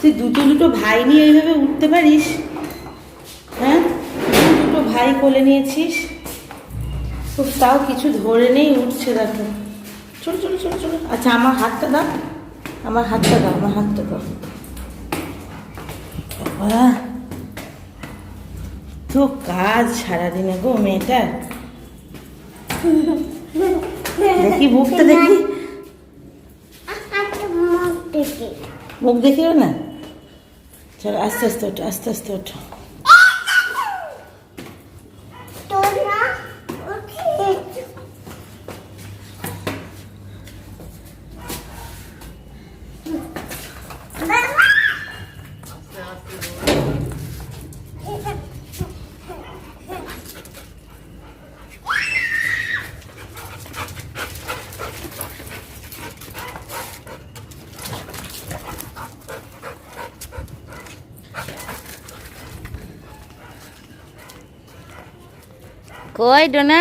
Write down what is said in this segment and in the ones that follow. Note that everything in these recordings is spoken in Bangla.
তুই দুটো দুটো ভাই নিয়ে এইভাবে উঠতে পারিস? হ্যাঁ? দুটো ভাই কোলে নিয়েছিস? তো তাও কিছু ধরে নেই উঠছে দেখো। চলো চলো চলো চলো। আচ্ছা আমার হাতটা দাও। আমার হাতটা দাও আমার হাতটা দাও। বাবা তো কাজ সারাদিনে গো মেয়েটা। দেখি মুখটা দেখি। মুখ দেখিও না? চলো আস্তে আস্তে ওঠো আস্তে আস্তে ওঠো। কই ডোনা?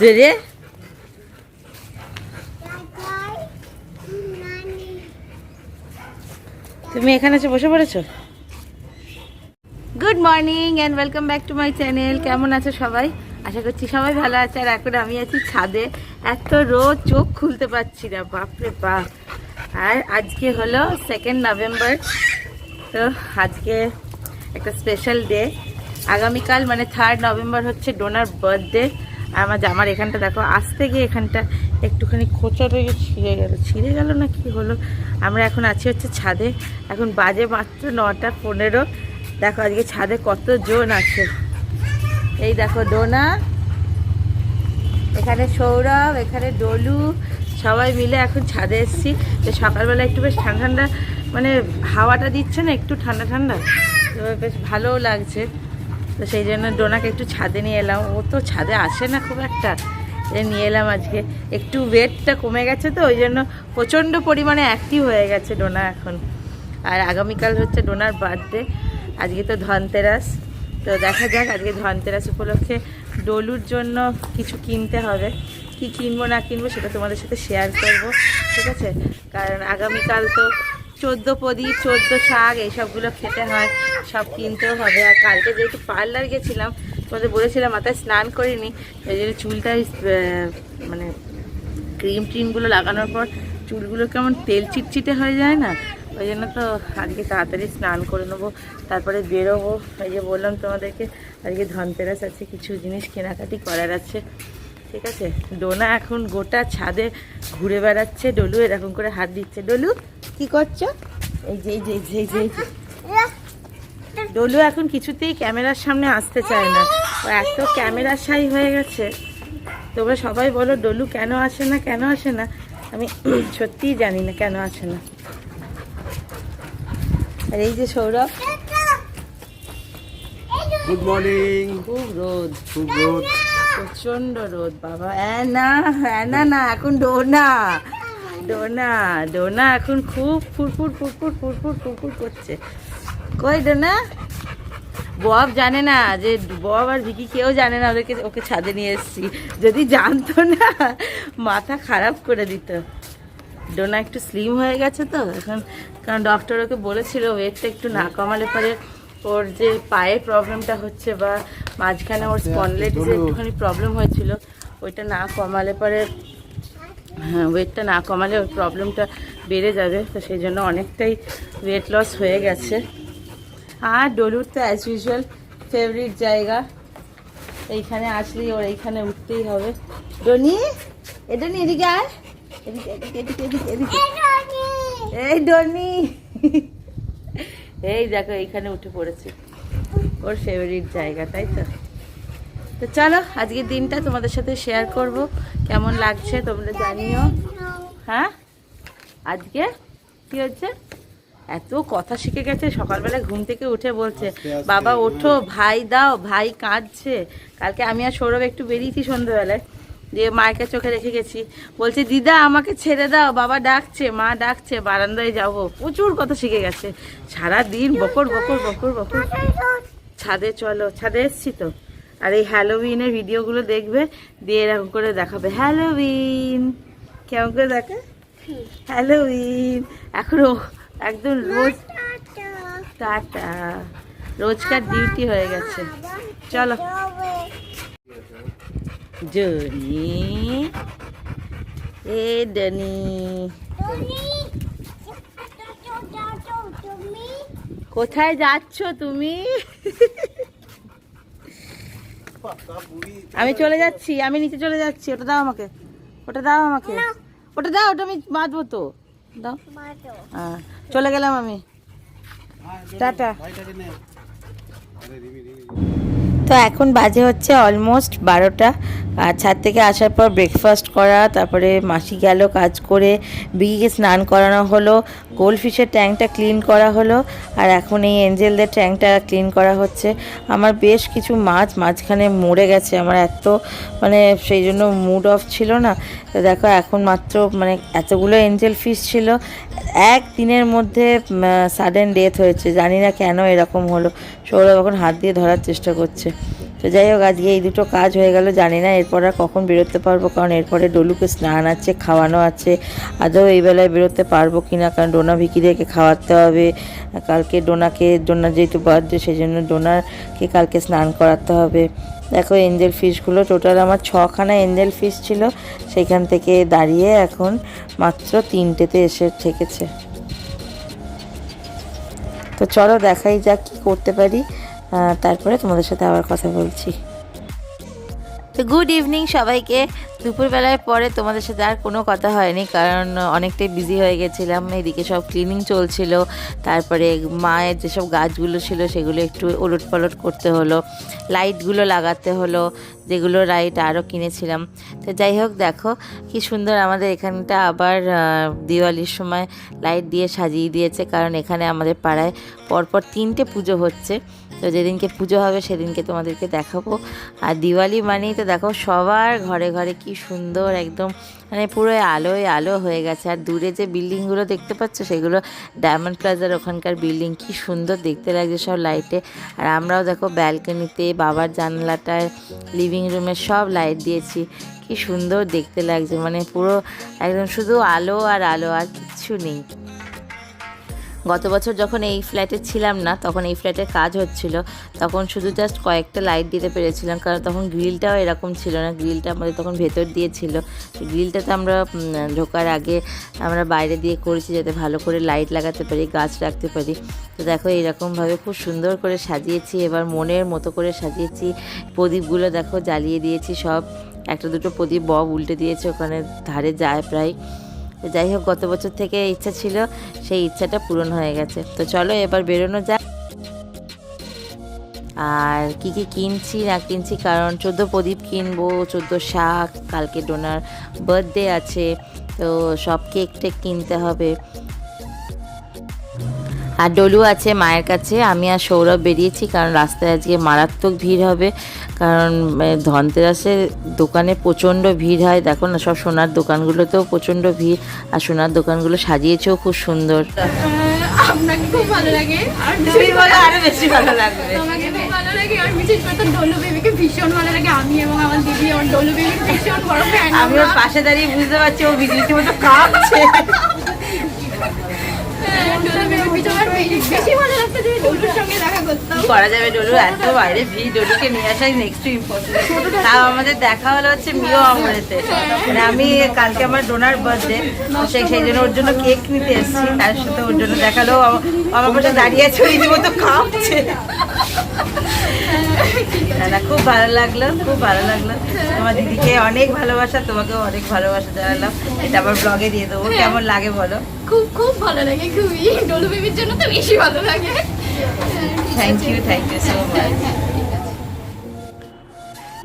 ধরে তুমি এখানে এসে বসে পড়েছো? Good morning and welcome back to my channel কেমন আছো সবাই? আশা করছি সবাই ভালো আছে আর এখন আমি আছি ছাদে। এত রোদ, চোখ খুলতে পারছি না, বাপরে বাপ। আর আজকে হলো সেকেন্ড নভেম্বর তো আজকে একটা স্পেশাল ডে আগামীকাল মানে থার্ড নভেম্বর হচ্ছে ডোনার বার্থডে আমার জামার এখানটা দেখো, আসতে গিয়ে এখানটা একটুখানি খোঁচা থেকে ছিঁড়ে গেল। ছিঁড়ে গেল না কি হলো? আমরা এখন আছি হচ্ছে ছাদে। এখন বাজে মাত্র নটা পনেরো। দেখো আজকে ছাদে কত জন আছে। এই দেখো ডোনা, এখানে সৌরভ, এখানে ডলু, সবাই মিলে এখন ছাদে এসেছি। তো সকালবেলা একটু বেশ ঠান্ডা ঠান্ডা মানে হাওয়াটা দিচ্ছে না, একটু ঠান্ডা ঠান্ডা। তো বেশ ভালোও লাগছে। তো সেই জন্য ডোনাকে একটু ছাদে নিয়ে এলাম। ও তো ছাদে আসে না খুব একটা। নিয়ে এলাম আজকে। একটু ওয়েটটা কমে গেছে তো, ওই জন্য প্রচণ্ড পরিমাণে অ্যাক্টিভ হয়ে গেছে ডোনা এখন। আর আগামীকাল হচ্ছে ডোনার বার্থডে আজকে তো ধনতেরাস। তো দেখা যাক আজকে ধনতেরাস উপলক্ষে ডলুর জন্য কিছু কিনতে হবে। কি কিনবো না কিনবো সেটা তোমাদের সাথে শেয়ার করব, ঠিক আছে? কারণ আগামীকাল তো চোদ্দ প্রদীপ, চোদ্দ শাক, এইসবগুলো খেতে হয়, সব কিনতেও হবে। আর কালকে যেহেতু পার্লার গেছিলাম, তোমাদের বলেছিলাম মাথায় স্নান করিনি ওই জন্য চুলটা মানে ক্রিম ট্রিমগুলো লাগানোর পর চুলগুলো কেমন তেল চিটচিটে হয়ে যায় না? ওই জন্য তো আজকে তাড়াতাড়ি স্নান করে নেব, তারপরে বেরোবো। ওই যে বললাম তোমাদেরকে, আজকে ধনতেরাস আছে, কিছু জিনিস কেনাকাটি করার আছে। ঠিক আছে? ডোনা এখন গোটা ছাদে ঘুরে বেড়াচ্ছে। ডলু এরকম করে হাত দিচ্ছে। ডলু কি করছ? এই যে এই যে এই যে ডলু এখন কিছুতেই ক্যামেরার সামনে আসতে চায় না। ও এত ক্যামেরা সাই হয়ে গেছে। তোমরা সবাই বলো ডলু কেন আসে না কেন আসে না? আমি সত্যিই জানি না কেন আসে না। আর এই যে সৌরভ। গুড মর্নিং খুব রোদ। খুব রোদ। প্রচণ্ড রোদ, বাবা। না না না, এখন ডোনা। ডোনা ডোনা এখন খুব ফুরফুর ফুরফুর ফুরফুর ফুরফুর করছে। কই ডোনা? বব জানে না যে বব আর ভিকি কেউ জানে না, ওদেরকে, ওকে ছাদে নিয়ে এসেছি। যদি জানতো না, মাথা খারাপ করে দিত। ডোনা একটু স্লিম হয়ে গেছে তো, এখন, কারণ ডক্টর ওকে বলেছিল ওয়েটটা একটু না কমালে পরে ওর যে পায়ের প্রবলেমটা হচ্ছে বা মাঝখানে ওর স্পন্ডলাইটিসের একটুখানি প্রবলেম হয়েছিল ওইটা না কমালে পরে হ্যাঁ ওয়েটটা না কমালে ওই প্রবলেমটা বেড়ে যাবে। তো সেই জন্য অনেকটাই ওয়েট লস হয়ে গেছে। আর ডলুর তো অ্যাজ ইউজুয়াল ফেভারিট জায়গা। এইখানে আসলেই ওর এইখানে উঠতেই হবে। ডনি এ ডনি এদিকে আয়। এদিকে এদিকে এদিকে এদিকে এদিকে। এই ডনি। এই দেখো এইখানে উঠে পড়েছে। ওর ফেভারিট জায়গা তাই তো? তো চলো আজকের দিনটা তোমাদের সাথে শেয়ার করব। কেমন লাগছে তোমরা জানিও। হ্যাঁ? আজকে? কি হচ্ছে? এত কথা শিখে গেছে সকালবেলা ঘুম থেকে উঠে বলছে বাবা ওঠো ভাই দাও ভাই কাঁদছে। কালকে আমি আর সৌরভ একটু বেরিয়েছি সন্ধ্যেবেলায়। দিয়ে মায়ের চোখে রেখে গেছি। বলছে, দিদা, আমাকে ছেড়ে দাও, বাবা ডাকছে, মা ডাকছে, বারান্দায় যাব। প্রচুর কথা শিখে গেছে। সারা দিন বকর বকর বকর বকর। ছাদে চলো, ছাদে এসছি তো। আর এই হ্যালোউইনের ভিডিওগুলো দেখবে, দিয়ে এরকম করে দেখাবে। হ্যালোউইন কেমন করে দেখে? হ্যালোউইন এখনও একদম রোজ টাটা। রোজকার ডিউটি হয়ে গেছে। চলো। জনি এ ডনি কোথায় যাচ্ছ তুমি? আমি চলে যাচ্ছি আমি নিচে চলে যাচ্ছি। ওটা দাও আমাকে। ওটা দাও আমাকে। ওটা দাও ওটা আমি বাঁধবো তো। দাও। হ্যাঁ চলে গেলাম আমি। টাটা। তো এখন বাজে হচ্ছে অলমোস্ট বারোটা। আর ছাদ থেকে আসার পর ব্রেকফাস্ট করা, তারপরে মাসি গেল কাজ করে, বিগিকে স্নান করানো হলো গোল্ড ফিশের ট্যাঙ্কটা ক্লিন করা হলো, আর এখন এই এঞ্জেলদের ট্যাঙ্কটা ক্লিন করা হচ্ছে। আমার বেশ কিছু মাছ মাঝখানে মরে গেছে, আমার এত মানে সেই জন্য মুড অফ ছিল না। তো দেখো, এখন মাত্র মানে এতগুলো এঞ্জেল ফিশ ছিল এক দিনের মধ্যে সাডেন ডেথ হয়েছে। জানি না কেন এরকম হলো। সৌরভ এখন হাত দিয়ে ধরার চেষ্টা করছে। তো যাই হোক, আজকে এই দুটো কাজ হয়ে গেল। জানি না এরপর আর কখন বেরোতে পারব, কারণ এরপরে ডলুকে স্নান আছে, খাওয়ানো আছে। আদৌ এই বেলায় বেরোতে পারব কি না? কারণ ডোনা ভিকিদেরকে খাওয়াতে হবে। কালকে ডোনাকে ডোনার যেহেতু বার্থডে সেই জন্য ডোনারকে কালকে স্নান করাতে হবে। দেখো এঞ্জেল ফিশগুলো টোটাল আমার ছখানা এঞ্জেল ফিশ ছিল, সেখান থেকে দাঁড়িয়ে এখন মাত্র তিনটেতে এসে ঠেকেছে তো চলো দেখাই যাক কী করতে পারি তারপরে তোমাদের সাথে আবার কথা বলছি। তো গুড ইভিনিং সবাইকে। দুপুরবেলায় পরে তোমাদের সাথে আর কোনো কথা হয়নি, কারণ অনেকটাই বিজি হয়ে গেছিলাম। এদিকে সব ক্লিনিং চলছিল, তারপরে মায়ের যেসব গাছগুলো ছিল সেগুলো একটু ওলট পালট করতে হলো লাইটগুলো লাগাতে হলো, যেগুলো লাইট আরও কিনেছিলাম। তো যাই হোক, দেখো কি সুন্দর আমাদের এখানটা আবার দিওয়ালির সময় লাইট দিয়ে সাজিয়ে দিয়েছে, কারণ এখানে আমাদের পাড়ায় পরপর তিনটে পুজো হচ্ছে। তো যেদিনকে পুজো হবে সেদিনকে তোমাদেরকে দেখাবো। আর দিওয়ালি মানেই তো দেখো সবার ঘরে ঘরে কি সুন্দর একদম মানে পুরো আলোয় আলো হয়ে গেছে। আর দূরে যে বিল্ডিংগুলো দেখতে পাচ্ছ সেগুলো ডায়মন্ড প্লাজার ওখানকার বিল্ডিং। কি সুন্দর দেখতে লাগছে সব লাইটে আর আমরাও দেখো ব্যালকনিতে বাবার জানলাটায় লিভিং রুমে সব লাইট দিয়েছি। কি সুন্দর দেখতে লাগছে। মানে পুরো একদম শুধু আলো আর আলো, আর কিচ্ছু নেই। গত বছর যখন এই ফ্ল্যাটে ছিলাম না, তখন এই ফ্ল্যাটে কাজ হচ্ছিল। তখন শুধু জাস্ট কয়েকটা লাইট দিতে পেরেছিলাম, কারণ তখন গ্রিলটাও এরকম ছিল না। গ্রিলটা আমাদের তখন ভেতর দিয়ে ছিল। গ্রিলটাতে আমরা ঢোকার আগে আমরা বাইরে দিয়ে করেছি যাতে ভালো করে লাইট লাগাতে পারি, গাছ রাখতে পারি। তো দেখো এইরকমভাবে খুব সুন্দর করে সাজিয়েছি, এবার মনের মতো করে সাজিয়েছি। প্রদীপগুলো দেখো জ্বালিয়ে দিয়েছি সব। একটা দুটো প্রদীপ বব উল্টে দিয়েছে, ওখানে ধারে যায় প্রায়। যাই হোক, গত বছর থেকে ইচ্ছা ছিল, সেই ইচ্ছাটা পূরণ হয়ে গেছে। তো চলো এবার বেরোনো যাক। আর কি কি কিনছি, না কিনছি, কারণ চোদ্দ প্রদীপ কিনবো, চোদ্দ শাক, কালকে ডোনার বার্থডে আছে, তো সব কেক টেক কিনতে হবে। আর ডলু আছে মায়ের কাছে, আমি আর সৌরভ বেরিয়েছি, কারণ রাস্তায় আজকে মারাত্মক ভিড় হবে। কারণ ধনতেরাসের দোকানে প্রচণ্ড ভিড় হয়। দেখো না সব সোনার দোকানগুলোতেও প্রচণ্ড ভিড়। আর সোনার দোকানগুলো সাজিয়েছেও খুব সুন্দর। আপনাকে খুব ভালো লাগে। আর আরও বেশি ভালো লাগবে। তোমাকে খুব ভালো লাগে। আর বিশেষ করে ডলু বেবিকে ভীষণ ভালো লাগে। আমি এবং আমার দিদি আমার ডলু বেবির ভীষণ বড় ফ্যান আমি ওর পাশে দাঁড়িয়ে বুঝতে পারছি ও বিজলির মতো কাঁপছে। করা যাবে ডলু এত বাইরে ডলুকে নিয়ে আসাই নেক্সট আমাদের দেখা হলো হচ্ছে মিও মানে আমি কালকে আমার ডোনার বার্থডে সেই সেই জন্য ওর জন্য কেক নিতে এসেছি, তার সাথে ওর জন্য দেখাল আমার পাশে দাঁড়িয়ে আছে, ওই মতো কাঁপছে। না খুব ভালো লাগল খুব ভালো লাগল। তোমার দিদিকে অনেক ভালোবাসা তোমাকেও অনেক ভালোবাসা জানালাম। এটা আবার ব্লগে দিয়ে দেবো। কেমন লাগে বলো? খুব খুব ভালো লাগে খুবই। ডলু বেবির জন্য তো বেশি ভালো লাগে। Thank you thank you so much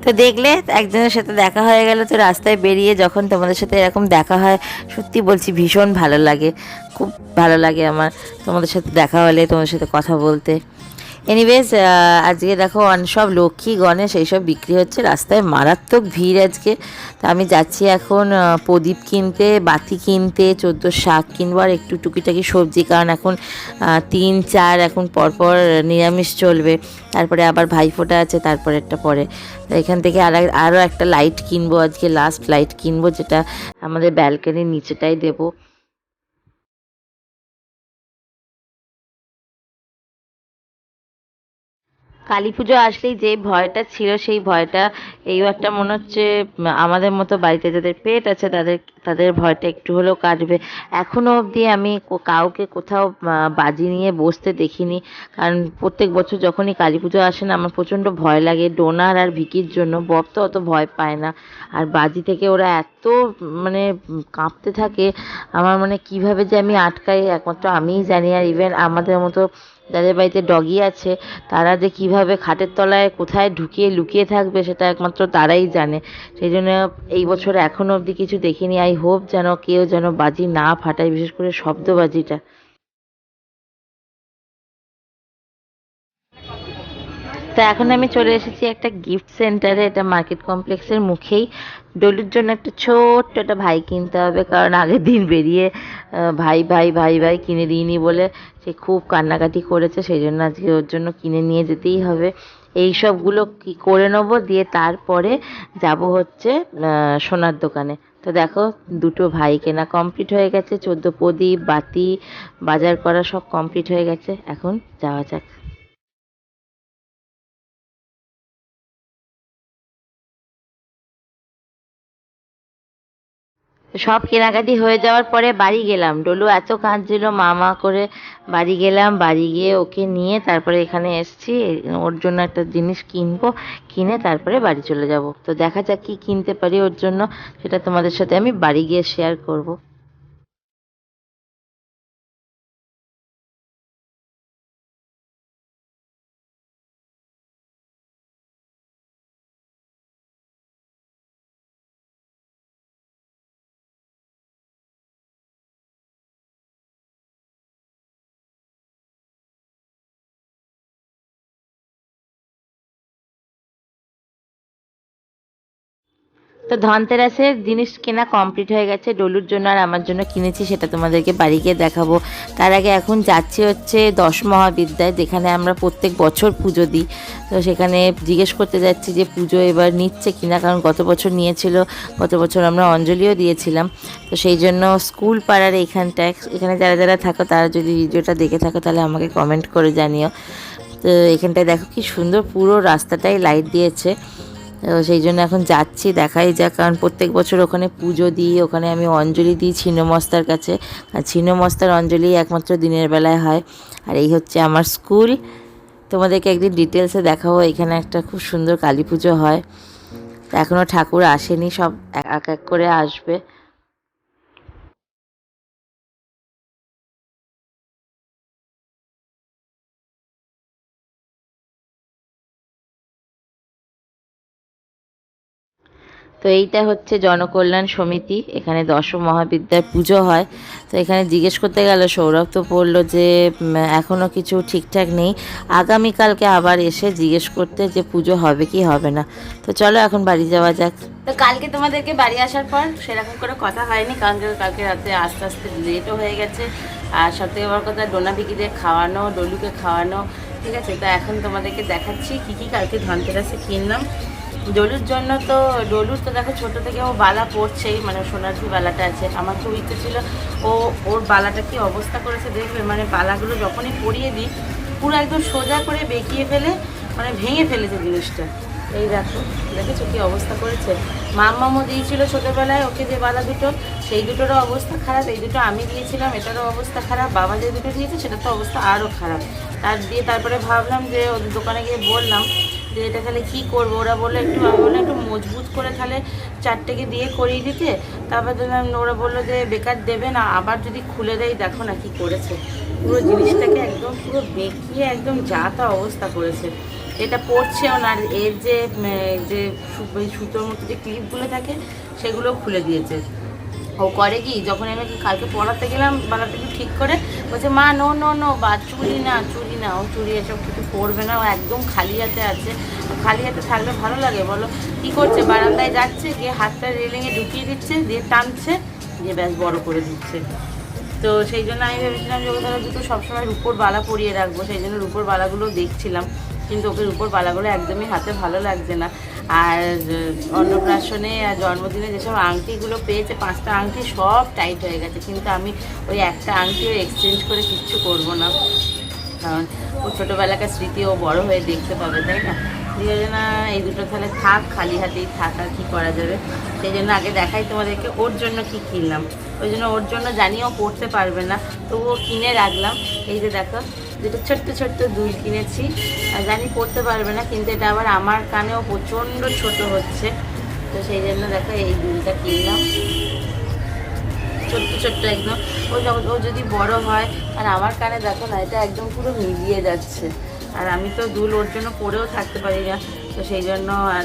তো দেখলে একজনের সাথে দেখা হয়ে গেল তো রাস্তায় বেরিয়ে যখন তোমাদের সাথে এরকম দেখা হয় সত্যি বলছি ভীষণ ভালো লাগে। খুব ভালো লাগে আমার তোমাদের সাথে দেখা হলে তোমাদের সাথে কথা বলতে। এনিওয়েজ আজকে দেখো সব লক্ষ্মী, গণেশ এইসব বিক্রি হচ্ছে, রাস্তায় মারাত্মক ভিড় আজকে। তা আমি যাচ্ছি এখন প্রদীপ কিনতে, বাতি কিনতে, চোদ্দ শাক কিনবো, আর একটু টুকিটাকি সবজি, কারণ এখন তিন, চার, এখন পরপর নিরামিষ চলবে। তারপরে আবার ভাইফোঁটা আছে, তারপরে একটা পরে। এখান থেকে আর আরও একটা লাইট কিনবো আজকে লাস্ট লাইট কিনবো, যেটা আমাদের ব্যালকনির নিচেটাই দেবো। কালী পুজো আসলেই যে ভয়টা ছিল, সেই ভয়টা এইবারটা মনে হচ্ছে, আমাদের মতো বাড়িতে যাদের পেট আছে, তাদের তাদের ভয়টা একটু হলেও কাটবে। এখনও অবধি আমি কাউকে কোথাও বাজি নিয়ে বসতে দেখিনি। কারণ প্রত্যেক বছর যখনই কালী পুজো আসে না, আমার প্রচণ্ড ভয় লাগে। ডোনার আর ভিকির জন্য বব তো অত ভয় পায় না। আর বাজি থেকে ওরা এত মানে কাঁপতে থাকে, আমার মানে কীভাবে যে আমি আটকাই, একমাত্র আমিই জানি। আর ইভেন আমাদের মতো যাদের বাড়িতে ডগি আছে, তারা যে কীভাবে খাটের তলায় কোথায় ঢুকিয়ে লুকিয়ে থাকবে সেটা একমাত্র তারাই জানে। সেই জন্য এই বছর এখনও অবধি কিছু দেখিনি। আই হোপ যেন কেউ যেন বাজি না ফাটায়, বিশেষ করে শব্দবাজিটা। তো এখন আমি চলে এসেছি একটা গিফট সেন্টারে এটা মার্কেট কমপ্লেক্সের মুখেই। ডলুর জন্য একটা ছোট্ট একটা ভাই কিনতে হবে, কারণ আগের দিন বেরিয়ে ভাই ভাই ভাই ভাই কিনে দিইনি বলে সে খুব কান্নাকাটি করেছে, সেই জন্য আজকে ওর জন্য কিনে নিয়ে যেতেই হবে। এই সবগুলো কি করে নেব দিয়ে তারপরে যাব হচ্ছে সোনার দোকানে। তো দেখো, দুটো ভাই কেনা কমপ্লিট হয়ে গেছে, চোদ্দ প্রদীপ, বাতি, বাজার করা সব কমপ্লিট হয়ে গেছে। এখন যাওয়া যাক। সব কেনাকাটি হয়ে যাওয়ার পরে বাড়ি গেলাম। ডলু এত কাঁদছিল, মামা করে বাড়ি গেলাম, বাড়ি গিয়ে ওকে নিয়ে তারপরে এখানে এসছি, ওর জন্য একটা জিনিস কিনবো, কিনে তারপরে বাড়ি চলে যাব। তো দেখা যাক কি কিনতে পারি ওর জন্য, সেটা তোমাদের সাথে আমি বাড়ি গিয়ে শেয়ার করব। তো ধনতেরাসের জিনিস কেনা কমপ্লিট হয়ে গেছে। ডলুর জন্য আর আমার জন্য কিনেছি, সেটা তোমাদেরকে বাড়ি গিয়ে দেখাবো। তার আগে এখন যাচ্ছি হচ্ছে দশ মহাবিদ্যায়, যেখানে আমরা প্রত্যেক বছর পুজো দিই। তো সেখানে জিজ্ঞেস করতে যাচ্ছি যে পুজো এবার নিচ্ছে কিনা, কারণ গত বছর নিয়েছিল, গত বছর আমরা অঞ্জলিও দিয়েছিলাম। তো সেই জন্য স্কুল পাড়ার এইখানটায়, এখানে যারা যারা থাকো, তারা যদি ভিডিওটা দেখে থাকো, তাহলে আমাকে কমেন্ট করে জানিও। তো এখানটায় দেখো কি সুন্দর পুরো রাস্তাটাই লাইট দিয়েছে। তো সেই জন্য এখন যাচ্ছি, দেখাই যাক। কারণ প্রত্যেক বছর ওখানে পুজো দিই, ওখানে আমি অঞ্জলি দিই ছিন্নমস্তার কাছে। আর ছিন্নমস্তার অঞ্জলি একমাত্র দিনের বেলায় হয়। আর এই হচ্ছে আমার স্কুল। তোমাদেরকে একদিন ডিটেলসে দেখাবো, এখানে একটা খুব সুন্দর কালী পুজো হয়। এখনও ঠাকুর আসেনি, সব এক এক এক করে আসবে। তো এইটা হচ্ছে জনকল্যাণ সমিতি। এখানে দশম মহাবিদ্যার পুজো হয়। তো এখানে জিজ্ঞেস করতে গেল, সৌরভ তো বলল যে এখনও কিছু ঠিকঠাক নেই। আগামীকালকে আবার এসে জিজ্ঞেস করতে যে পুজো হবে কি হবে না। তো চলো এখন বাড়ি যাওয়া যাক। তো কালকে তোমাদেরকে বাড়ি আসার পর সেরকম করে কথা হয়নি, কারণ কালকে রাতে আস্তে আস্তে লেটও হয়ে গেছে। আর সব থেকে বড় কথা, ডোনা বিকিদের খাওয়ানো, ডলুকে খাওয়ানো, ঠিক আছে? তো এখন তোমাদেরকে দেখাচ্ছি কি কি কালকে ধনতেরাসে কিনলাম। ডলুর জন্য তো, ডলুর তো দেখো ছোট থেকে ও বালা পড়ছেই মানে সোনার যে বালাটা আছে। আমার খুব ইচ্ছে ছিল, ও, ওর বালাটা কি অবস্থা করেছে দেখবে? মানে বালাগুলো যখনই পরিয়ে দিই, পুরো একদম সোজা করে বেঁকিয়ে ফেলে মানে ভেঙে ফেলেছে জিনিসটা। এই দেখো, দেখেছ কি অবস্থা করেছে? মাম্মামও দিয়েছিল ছোটোবেলায় ওকে যে বালা দুটো, সেই দুটোরও অবস্থা খারাপ, এই দুটো আমি দিয়েছিলাম, এটারও অবস্থা খারাপ, বাবা যে দুটো দিয়েছে সেটা তো অবস্থা আরও খারাপ। তার দিয়ে তারপরে ভাবলাম যে ওদের দোকানে গিয়ে বললাম যে এটা তাহলে কী করব? ওরা বলল একটু, আমি বললাম একটু মজবুত করে তাহলে চারটেকে দিয়ে করিয়ে দিতে। তারপর দেখলাম ওরা বলল যে, বেকার দেবে না, আবার যদি খুলে দেয়, দেখো না কি করেছে। পুরো জিনিসটাকে একদম পুরো বেঁকিয়ে একদম যা তা অবস্থা করেছে। এটা পড়ছেও না এর যে যে সুতোর মতো যে ক্লিপগুলো থাকে, সেগুলো খুলে দিয়েছে। ও করে কি? যখন আমি কালকে পড়াতে গেলাম বালাটা ঠিক করে, বলছে, মা নো নো নো বা চুরি না চুরি না, ও চুরি এসব কিছু করবে না, ও একদম খালি হাতে আছে। খালি হাতে থাকলে ভালো লাগে, বলো। কি করছে? বারান্দায় যাচ্ছে, গিয়ে হাতটা রেলিংয়ে ঢুকিয়ে দিচ্ছে, দিয়ে টানছে, দিয়ে ব্যাস বড় করে দিচ্ছে। তো সেই জন্য আমি ভেবেছিলাম যে ওকে তাহলে দুটো সবসময় রূপোর বালা পরিয়ে রাখব, সেই জন্য রূপোর বালাগুলো দেখছিলাম। কিন্তু ওকে রূপোর বালাগুলো একদমই হাতে ভালো লাগছে না। আর অন্নপ্রাশনে আর জন্মদিনে যেসব আংটিগুলো পেয়েছে, পাঁচটা আংটি সব টাইট হয়ে গেছে। কিন্তু আমি ওই একটা আংটিও এক্সচেঞ্জ করে কিচ্ছু করব না। কারণ ও ছোটোবেলাকার স্মৃতি ও বড় হয়ে দেখতে পাবে, তাই না? দিয়ে জন্য এই দুটো তাহলে থাক, খালি হাতেই থাক আর কী করা যাবে। সেই জন্য আগে দেখাই তোমাদেরকে ওর জন্য কি কিনলাম। ওই জন্য ওর জন্য জানিও পড়তে পারবে না, তবুও কিনে রাখলাম। এই যে দেখো যেটা ছোট্ট ছোট্ট দুল কিনেছি। আর জানি পড়তে পারবে না, কিন্তু এটা আবার আমার কানেও প্রচণ্ড ছোট হচ্ছে। তো সেই জন্য দেখো এই দুলটা কিনলাম। ছোট্ট ছোট্ট একদম। ও যখন ও যদি বড় হয়, আর আমার কানে দেখো না, এটা একদম পুরো মিলিয়ে যাচ্ছে। আর আমি তো দুল ওর জন্য পরেও থাকতে পারি না। তো সেই জন্য আর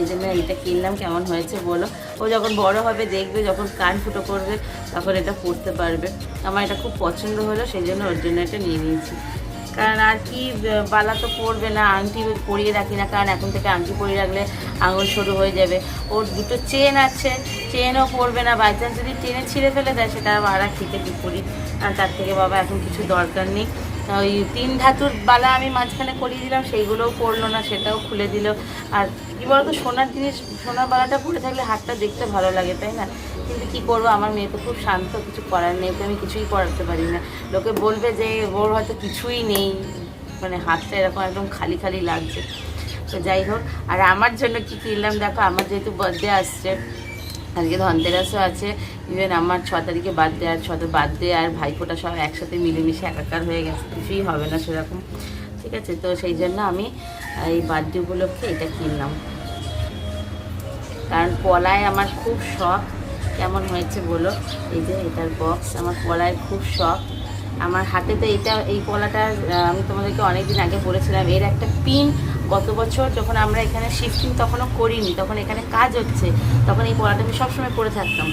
এই জন্য এটা কিনলাম, কেমন হয়েছে বলো? ও যখন বড় হবে, দেখবে যখন কান ফুটো করবে, তখন এটা পরতে পারবে। আমার এটা খুব পছন্দ হলো, সেই জন্য ওর জন্য এটা নিয়ে নিয়েছি। কারণ আর কি বালা তো পড়বে না, আংটি পরিয়ে রাখি না, কারণ এখন থেকে আংটি পরিয়ে রাখলে আঙুল শুরু হয়ে যাবে। ওর দুটো চেন আছে, চেনও পড়বে না বাই চান্স যদি চেনে ছিঁড়ে ফেলে দেয়, সেটা আর কি করি? আর তার থেকে বাবা এখন কিছু দরকার নেই। ওই তিন ধাতুর বালা আমি মাঝখানে করিয়ে দিলাম, সেইগুলোও পরলো না, সেটাও খুলে দিল। আর কি বলতো, সোনার জিনিস, সোনার বালাটা পরে থাকলে হাতটা দেখতে ভালো লাগে, তাই না? কিন্তু কি করব, আমার মেয়ে তো খুব শান্ত, কিছু করার নেই ওকে আমি কিছুই করাতে পারি না। লোকে বলবে যে, ওর হয়তো কিছুই নেই মানে হাতটা এরকম একদম খালি খালি লাগছে। তো যাই হোক, আর আমার জন্য কি কিনলাম, দেখো, আমার যেহেতু বার্থডে আসছে আজকে ধনতেরাসও আছে। ইভেন আমার ছ তারিখে বার্থডে আর ছ বার্থডে আর ভাইফোঁটা সব একসাথে মিলেমিশে একাকার হয়ে গেছে, কিছুই হবে না সেরকম। ঠিক আছে, তো সেই জন্য আমি এই বার্থডে উপলক্ষে এটা কিনলাম। কারণ পলায় আমার খুব শখ। কেমন হয়েছে বলো? এই যে এটার বক্স আমার পলায় খুব শখ। আমার হাতে তো এটা, এই পলাটা আমি তোমাদেরকে অনেকদিন আগে বলেছিলাম, এর একটা পিন গত বছর যখন আমরা এখানে শিফটিং তখনও করিনি, তখন এখানে কাজ হচ্ছে, তখন এই পড়াটা আমি সবসময় পরে থাকতাম।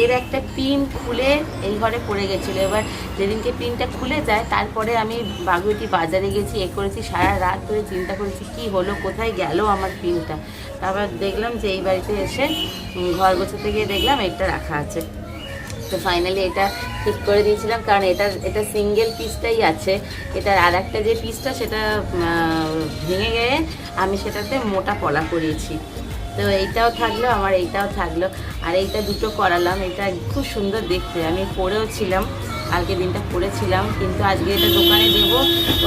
এর একটা পিন খুলে এই ঘরে পড়ে গেছিল। এবার যেদিনকে পিনটা খুলে যায়, তারপরে আমি বাগুইটি বাজারে গেছি, এ করেছি, সারা রাত ধরে চিন্তা করেছি, কি হলো, কোথায় গেল আমার পিনটা তারপর দেখলাম যে এই বাড়িতে এসে ঘর গোছাতে গিয়ে দেখলাম এটা রাখা আছে। তো ফাইনালি এটা ঠিক করে দিয়েছিলাম, কারণ এটা এটা সিঙ্গেল পিসটাই আছে। এটার আর একটা যে পিসটা সেটা ভেঙে গিয়ে আমি সেটাতে মোটা পলা করিয়েছি তো এইটাও থাকল, আমার এইটাও থাকল। আর এইটা দুটো করালাম, এটা খুব সুন্দর দেখতে। আমি পরেও ছিলাম কালকে দিনটা পরেছিলাম, কিন্তু আজকে এটা দোকানে দেবো।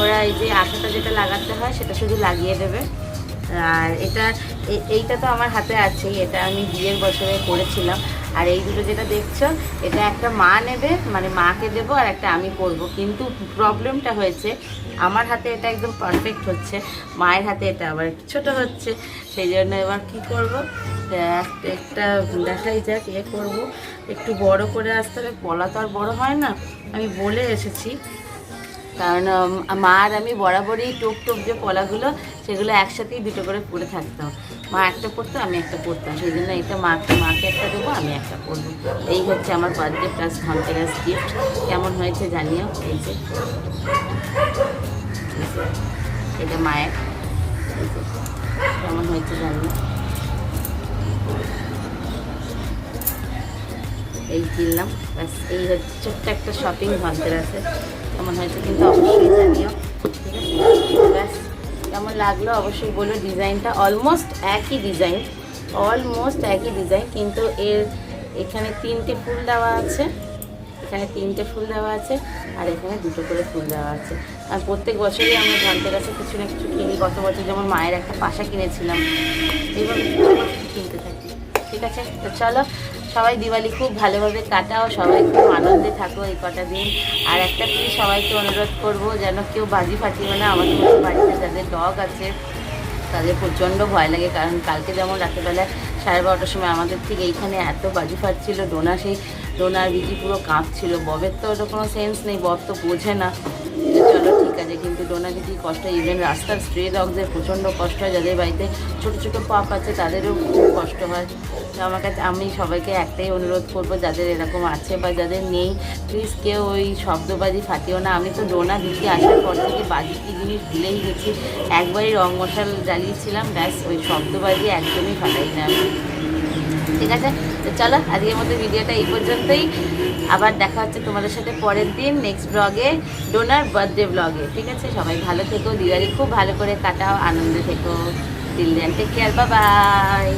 ওরা এই যে আঠাটা যেটা লাগাতে হয়, সেটা শুধু লাগিয়ে দেবে। আর এটা এইটা তো আমার হাতে আছেই, এটা আমি বিয়ের বছরে করেছিলাম। আর এই দুটো যেটা দেখছ, এটা একটা মা নেবে মানে মাকে দেব আর একটা আমি করব। কিন্তু প্রবলেমটা হয়েছে, আমার হাতে এটা একদম পারফেক্ট হচ্ছে, মায়ের হাতে এটা আবার একটু ছোটো হচ্ছে, সেই জন্য এবার কি করব? একটা দেখাই যাক, এ করব। একটু বড় করে আসতে হবে, পলা তো আর বড়ো হয় না। আমি বলে এসেছি কারণ উম, মা আর আমি বরাবরই টোপ টোপ যে পলাগুলো সেগুলো একসাথেই দুটো করে পরে থাকতাম মা একটা পরতো আমি একটা পরতাম সেই জন্য এটা মাকে মাকে একটা দেবো আমি একটা পরবো এই হচ্ছে আমার বার্থডে প্লাস ধনতেরাস গিফট কেমন হয়েছে জানিও? এই যে। এটা মায়ের। কেমন হয়েছে জানিও? এই কিনলাম। ব্যাস এই হচ্ছে ছোট্ট একটা শপিং ধনতেরাসে কেমন হয়েছে কিন্তু অবশ্যই জানিও। ব্যাস, কেমন লাগল অবশ্যই বলো। ডিজাইনটা অলমোস্ট একই ডিজাইন অলমোস্ট একই ডিজাইন কিন্তু এর এখানে তিনটে ফুল দেওয়া আছে। এখানে তিনটে ফুল দেওয়া আছে আর এখানে দুটো করে ফুল দেওয়া আছে। আর প্রত্যেক বছরই আমরা ধনতেরাসে কিছু না কিছু কিনি। গত বছর যেমন মায়ের একটা পাশা কিনেছিলাম, এইভাবে কিনতে থাকি। ঠিক আছে? তো চলো সবাই দিওয়ালি খুব ভালোভাবে কাটাও, সবাই খুব আনন্দে থাকো এই কটা দিন। আর একটা প্লিজ সবাইকে অনুরোধ করব যেন কেউ বাজি ফাটিও না। আমাদের বাড়িতে যাদের ডগ আছে, তাদের প্রচণ্ড ভয় লাগে। কারণ কালকে যেমন রাত্রেবেলা সাড়ে বারোটার সময় আমাদের ঠিক এইখানে এত বাজি ফাটছিল, ডোনা সেই ডোনার বিজি পুরো কাঁপছিল। ববের তো ওটা কোনো সেন্স নেই, বব তো বোঝে না। চলো ঠিক আছে, কিন্তু ডোনা দিদি কষ্ট ইভেন রাস্তার স্ট্রে ডগদের প্রচণ্ড কষ্ট হয়। যাদের বাড়িতে ছোটো ছোটো পাপ আছে, তাদেরও খুব কষ্ট হয়। তো আমার কাছে আমি সবাইকে একটাই অনুরোধ করব, যাদের এরকম আছে বা যাদের নেই প্লিজ কেউ ওই শব্দবাজি ফাটিও না। আমি তো ডোনা দিতে আসার পর থেকে বাজি কী জিনিস ভুলেই গেছি। একবারই রং মশাল জ্বালিয়েছিলাম, ব্যাস, ওই শব্দবাজি একদমই ফাটাই না। ঠিক আছে? তো চলো, আজকের মতো ভিডিওটা এই পর্যন্তই। আবার দেখা হচ্ছে তোমাদের সাথে পরের দিন নেক্সট ব্লগে ডোনার বার্থডে ব্লগে ঠিক আছে? সবাই ভালো থেকো, দিওয়ালি খুব ভালো করে কাটাও, আনন্দে থেকো। দিল টেক কেয়ার বাই